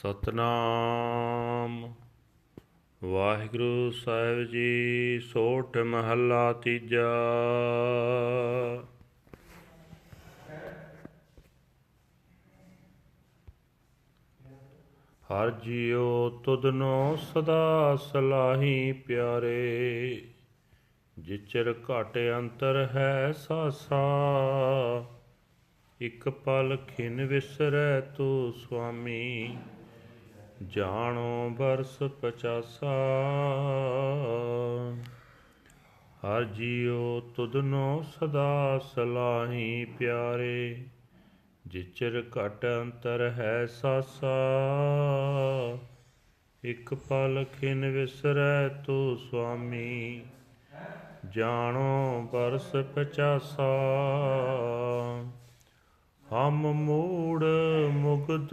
ਸਤਨਾਮ। ਵਾਹਿਗੁਰੂ ਸਾਹਿਬ ਜੀ, ਸੋਠ ਮਹੱਲਾ ਤੀਜਾ। ਹਰ ਜੀਉ ਤੁਧਨੋ ਸਦਾ ਸਲਾਹੀ ਪਿਆਰੇ। ਜਿਚਰ ਘਟ ਅੰਤਰ ਹੈ ਸਾਸਾ, ਇਕ ਪਲ ਖਿਨ ਵਿਸਰੈ ਤੂ ਸੁਆਮੀ ਜਾਣੋ ਬਰਸ ਪਚਾਸਾ। ਹਰ ਜੀਉ ਤੁਧਨੋ ਸਦਾ ਸਲਾਹੀ ਪਿਆਰੇ, ਜਿਚਰ ਘਟ ਅੰਤਰ ਹੈ ਸਾਸਾ। ਇਕ ਪਲ ਖਿਨ ਵਿਸਰੈ ਤੂ ਸੁਆਮੀ, ਜਾਣੋ ਬਰਸ ਪਚਾਸਾ। ਹਮ ਮੂੜ ਮੁਗਦ